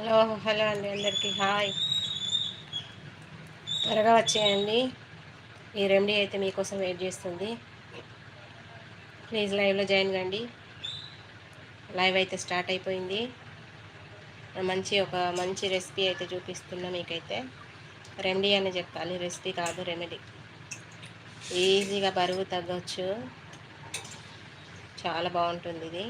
Hello hello అండి అందరికీ. Hi. త్వరగా వచ్చేయండి. ఈ రెమెడీ అయితే మీకోసం వెయిట్ చేస్తుంది. ప్లీజ్ లైవ్లో జాయిన్ కండి. లైవ్ అయితే స్టార్ట్ అయిపోయింది. మంచి ఒక మంచి రెసిపీ అయితే చూపిస్తున్నా మీకైతే. రెమెడీ అని చెప్పాలి. రెసిపీ కాదు రెమెడీ. ఈజీగా బరువు తగ్గొచ్చు. చాలా బాగుంటుంది ఇది.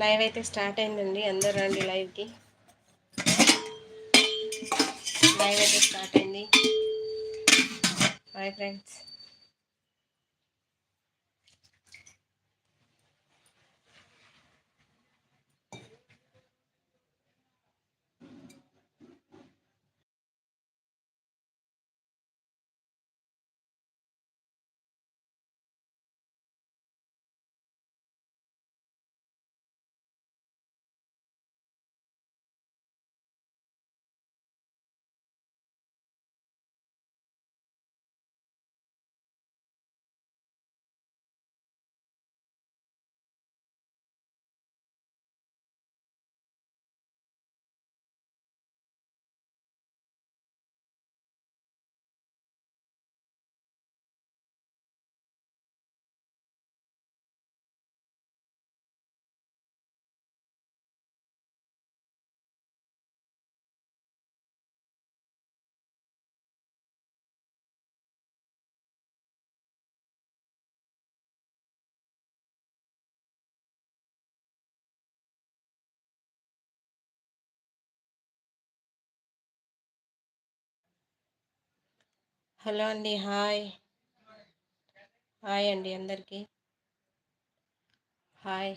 లైవ్ అయితే స్టార్ట్ అయిందండి. అందరు రండి లైవ్కి లైవ్ అయితే స్టార్ట్ అయింది. బాయ్ ఫ్రెండ్స్ హలో అండి హాయ్. హాయ్ అండి అందరికీ. హాయ్.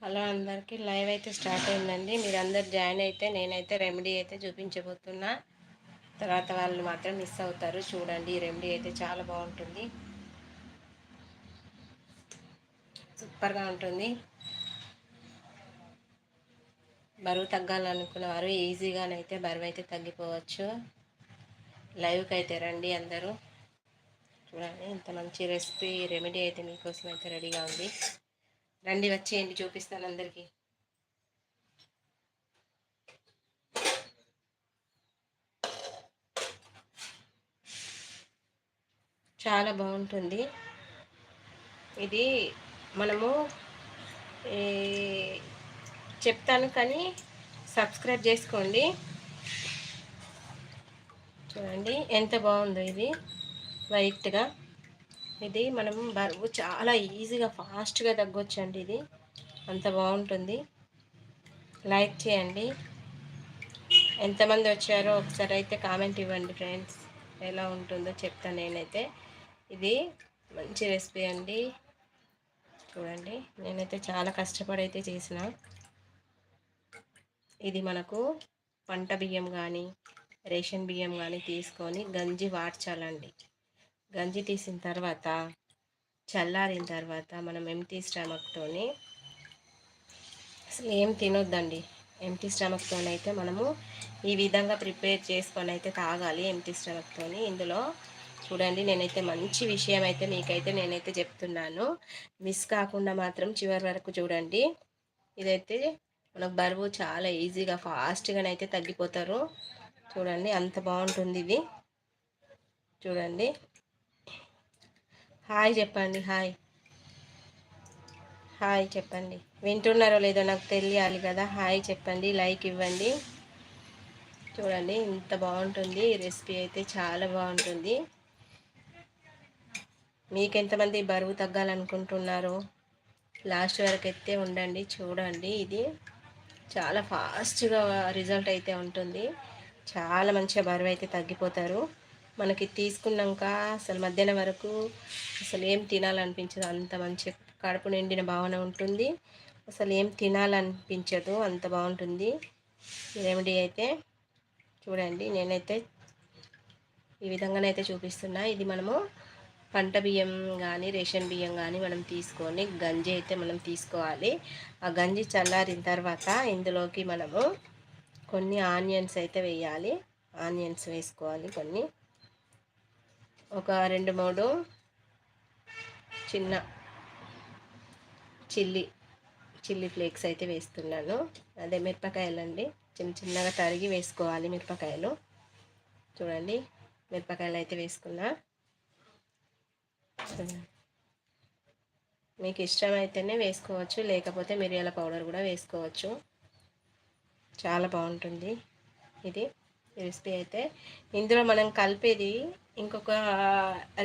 హలో అందరికీ లైవ్ అయితే స్టార్ట్ అయిందండి. మీరు అందరు జాయిన్ అయితే నేనైతే రెమెడీ అయితే చూపించబోతున్నా. తర్వాత వాళ్ళు మాత్రం మిస్ అవుతారు. చూడండి ఈ రెమెడీ అయితే చాలా బాగుంటుంది. సూపర్గా ఉంటుంది. బరువు తగ్గాలనుకున్న వారు ఈజీగానైతే బరువు అయితే తగ్గిపోవచ్చు. లైవ్కి అయితే రండి అందరూ. చూడండి ఇంత మంచి రెసిపీ రెమెడీ అయితే మీకోసం అయితే రెడీగా ఉంది. రండి వచ్చేయండి చూపిస్తాను అందరికీ. చాలా బాగుంటుంది. ఇది మనము చెప్తాను కానీ సబ్స్క్రైబ్ చేసుకోండి. చూడండి ఎంత బాగుందో ఇది. వైట్గా. ఇది మనం బరువు చాలా ఈజీగా ఫాస్ట్గా తగ్గొచ్చండి ఇది. అంత బాగుంటుంది. లైక్ చేయండి. ఎంతమంది వచ్చారో ఒకసారి అయితే కామెంట్ ఇవ్వండి ఫ్రెండ్స్. ఎలా ఉంటుందో చెప్తాను నేనైతే. ఇది మంచి రెసిపీ అండి. చూడండి నేనైతే చాలా కష్టపడి అయితే చేసిన. ఇది మనకు పంట బియ్యం కానీ రేషన్ బియ్యం కానీ తీసుకొని గంజి వాడ్చాలండి. గంజి తీసిన తర్వాత చల్లారిన తర్వాత మనం ఎంటీ స్టమక్తోని అసలు ఏం తినొద్దండి. ఎంటీ స్టమక్తో అయితే మనము ఈ విధంగా ప్రిపేర్ చేసుకొని అయితే తాగాలి ఎంటీ స్టమక్తోని ఇందులో చూడండి నేనైతే మంచి విషయం అయితే మీకైతే నేనైతే చెప్తున్నాను. మిస్ కాకుండా మాత్రం చివరి వరకు చూడండి. ఇదైతే మనకు బరువు చాలా ఈజీగా ఫాస్ట్గానైతే తగ్గిపోతారు. చూడండి అంత బాగుంటుంది ఇది. చూడండి. హాయ్ చెప్పండి హాయ్. హాయ్ చెప్పండి. వింటున్నారో లేదో నాకు తెలియాలి కదా. హాయ్ చెప్పండి లైక్ ఇవ్వండి. చూడండి ఇంత బాగుంటుంది. రెసిపీ అయితే చాలా బాగుంటుంది. మీకు ఎంతమంది బరువు తగ్గాలనుకుంటున్నారు లాస్ట్ వరకు అయితే ఉండండి చూడండి. ఇది చాలా ఫాస్ట్గా రిజల్ట్ అయితే ఉంటుంది. చాలా మంచిగా బరువు అయితే తగ్గిపోతారు. మనకి తీసుకున్నాక అసలు మధ్యాహ్నం వరకు అసలు ఏం తినాలనిపించదు. అంత మంచి కడుపు నిండిన భావన ఉంటుంది. అసలు ఏం తినాలనిపించదు. అంత బాగుంటుంది. రెమెడీ అయితే? చూడండి. నేనైతే ఈ విధంగానైతే చూపిస్తున్నా. ఇది మనము పంట బియ్యం కానీ రేషన్ బియ్యం కానీ మనం తీసుకొని గంజి అయితే మనం తీసుకోవాలి. ఆ గంజి చల్లారిన తర్వాత ఇందులోకి మనము కొన్ని ఆనియన్స్ అయితే వేయాలి. ఆనియన్స్ వేసుకోవాలి కొన్ని. ఒక రెండు మూడు చిన్న చిల్లీ చిల్లీ ఫ్లేక్స్ అయితే వేస్తున్నాను. అదే మిరపకాయలండి. చిన్న చిన్నగా తరిగి వేసుకోవాలి మిరపకాయలు. చూడండి మిరపకాయలు అయితే వేసుకున్నా. మీకు ఇష్టమైతేనే వేసుకోవచ్చు లేకపోతే మిరియాల పౌడర్ కూడా వేసుకోవచ్చు. చాలా బాగుంటుంది ఇది రెసిపీ అయితే. ఇందులో మనం కలిపేది ఇంకొక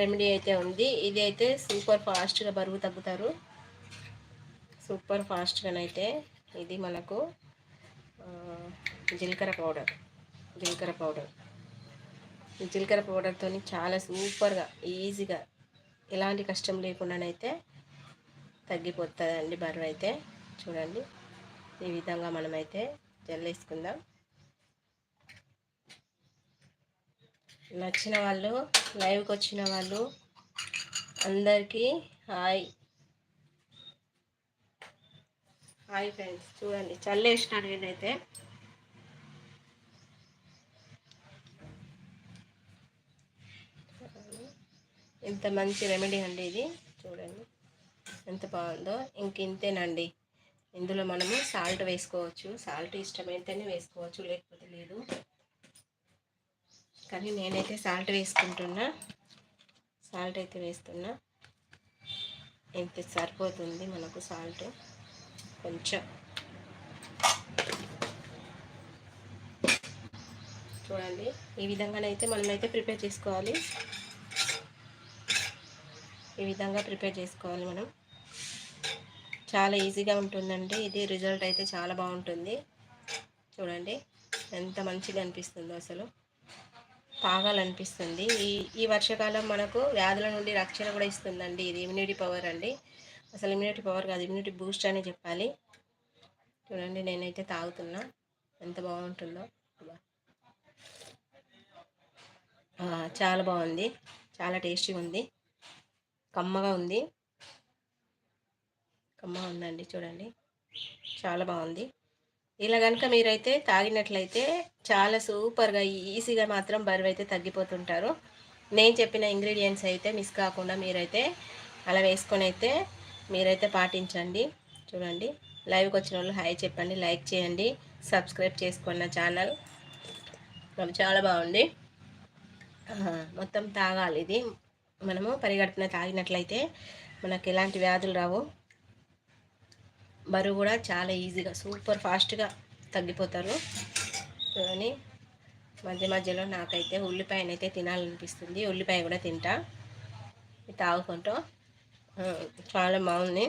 రెమెడీ అయితే ఉంది. ఇది అయితే సూపర్ ఫాస్ట్గా బరువు తగ్గుతారు. సూపర్ ఫాస్ట్గానైతే ఇది మనకు జీలకర్ర పౌడర్ జీలకర్ర పౌడర్. జీలకర్ర పౌడర్తో చాలా సూపర్గా ఈజీగా ఎలాంటి కష్టం లేకుండానైతే తగ్గిపోతుందండి బరువు అయితే. చూడండి. ఈ విధంగా మనమైతే జల్లేసుకుందాం నచ్చిన వాళ్ళు లైవ్కి వచ్చిన వాళ్ళు అందరికీ హాయ్. Hi friends. చూడండి. చల్లేసినాను నేనైతే. ఎంత మంచి రెమెడీ అండి ఇది. చూడండి. ఎంత బాగుందో. ఇంక ఇంతేనండి. ఇందులో మనము సాల్ట్ వేసుకోవచ్చు. సాల్ట్ ఇష్టమైతేనే వేసుకోవచ్చు లేకపోతే లేదు. కానీ నేనైతే సాల్ట్ వేసుకుంటున్నా. సాల్ట్ అయితే వేస్తున్నా. ఇంత సరిపోతుంది మనకు సాల్ట్. కొంచెం. చూడండి. ఈ విధంగానైతే మనమైతే ప్రిపేర్ చేసుకోవాలి. ఈ విధంగా ప్రిపేర్ చేసుకోవాలి మనం. చాలా ఈజీగా ఉంటుందండి. ఇది రిజల్ట్ అయితే చాలా బాగుంటుంది. చూడండి ఎంత మంచిగా అనిపిస్తుందో అసలు. తాగాలనిపిస్తుంది. ఈ ఈ వర్షాకాలం మనకు వ్యాధుల నుండి రక్షణ కూడా ఇస్తుందండి. ఇది ఇమ్యూనిటీ పవర్ అండి. అసలు ఇమ్యూనిటీ పవర్ కాదు ఇమ్యూనిటీ బూస్ట్ అని చెప్పాలి. చూడండి నేనైతే తాగుతున్నా. ఎంత బాగుంటుందో. చాలా బాగుంది. చాలా టేస్టీగా ఉంది. కమ్మగా ఉంది. కమ్మగా ఉందండి చూడండి. చాలా బాగుంది. ఇలా కనుక మీరైతే తాగినట్లయితే చాలా సూపర్గా ఈజీగా మాత్రం బరువు అయితే తగ్గిపోతుంటారు. నేను చెప్పిన ఇంగ్రీడియంట్స్ అయితే మిస్ కాకుండా మీరైతే అలా వేసుకొని అయితే మీరైతే పాటించండి. చూడండి. లైవ్కి వచ్చిన వాళ్ళు హాయ్ చెప్పండి లైక్ చేయండి సబ్స్క్రైబ్ చేసుకోండి నా ఛానల్. చాలా బాగుంది. మొత్తం తాగాలి ఇది. మనము పరిగడుపున తాగినట్లయితే మనకు ఎలాంటి వ్యాధులు రావు. బరువు కూడా చాలా ఈజీగా సూపర్ ఫాస్ట్గా తగ్గిపోతారు. కానీ మధ్య మధ్యలో నాకైతే ఉల్లిపాయనైతే తినాలనిపిస్తుంది. ఉల్లిపాయ కూడా తింటా. తాగుకుంటూ చాలా బాగుంది.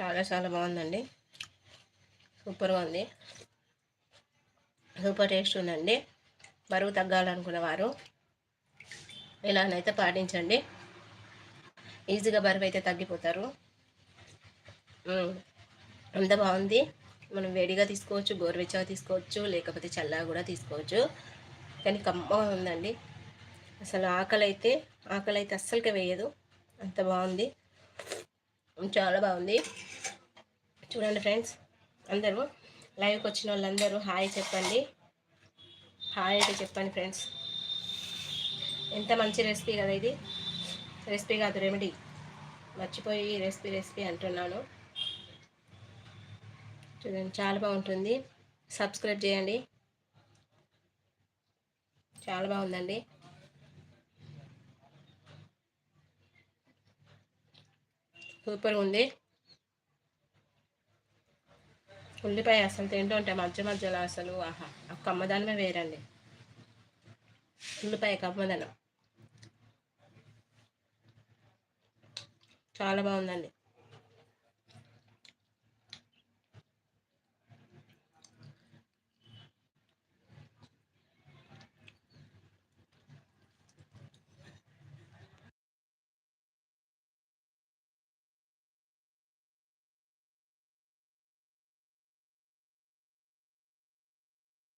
చాలా చాలా బాగుందండి. సూపర్గా ఉంది. సూపర్ టేస్ట్ ఉందండి. బరువు తగ్గాలనుకున్న వారు ఇలానైతే పాటించండి. ఈజీగా బరువు అయితే తగ్గిపోతారు అంత బాగుంది. మనం వేడిగా తీసుకోవచ్చు గోరువెచ్చగా తీసుకోవచ్చు లేకపోతే చల్లగా కూడా తీసుకోవచ్చు. కానీ కమ్మగా ఉందండి. అసలు ఆకలి అయితే ఆకలి అయితే అస్సలుకే వేయదు. అంత బాగుంది. చాలా బాగుంది. చూడండి ఫ్రెండ్స్ అందరూ లైవ్కి వచ్చిన వాళ్ళందరూ హాయ్ చెప్పండి. హాయ్ అయితే చెప్పండి ఫ్రెండ్స్. ఎంత మంచి రెసిపీ కదా ఇది. రెసిపీ కాదు రెమెడీ మర్చిపోయి రెసిపీ రెసిపీ అంటున్నాను. చూడండి చాలా బాగుంటుంది. సబ్స్క్రైబ్ చేయండి. చాలా బాగుందండి. సూపర్గా ఉంది. ఉల్లిపాయ అసలు తింటూ ఉంటాయి మధ్య మధ్యలో అసలు ఆహా ఆ కమ్మదనమే వేరండి. ఉల్లిపాయ కమ్మదనం. చాలా బాగుందండి.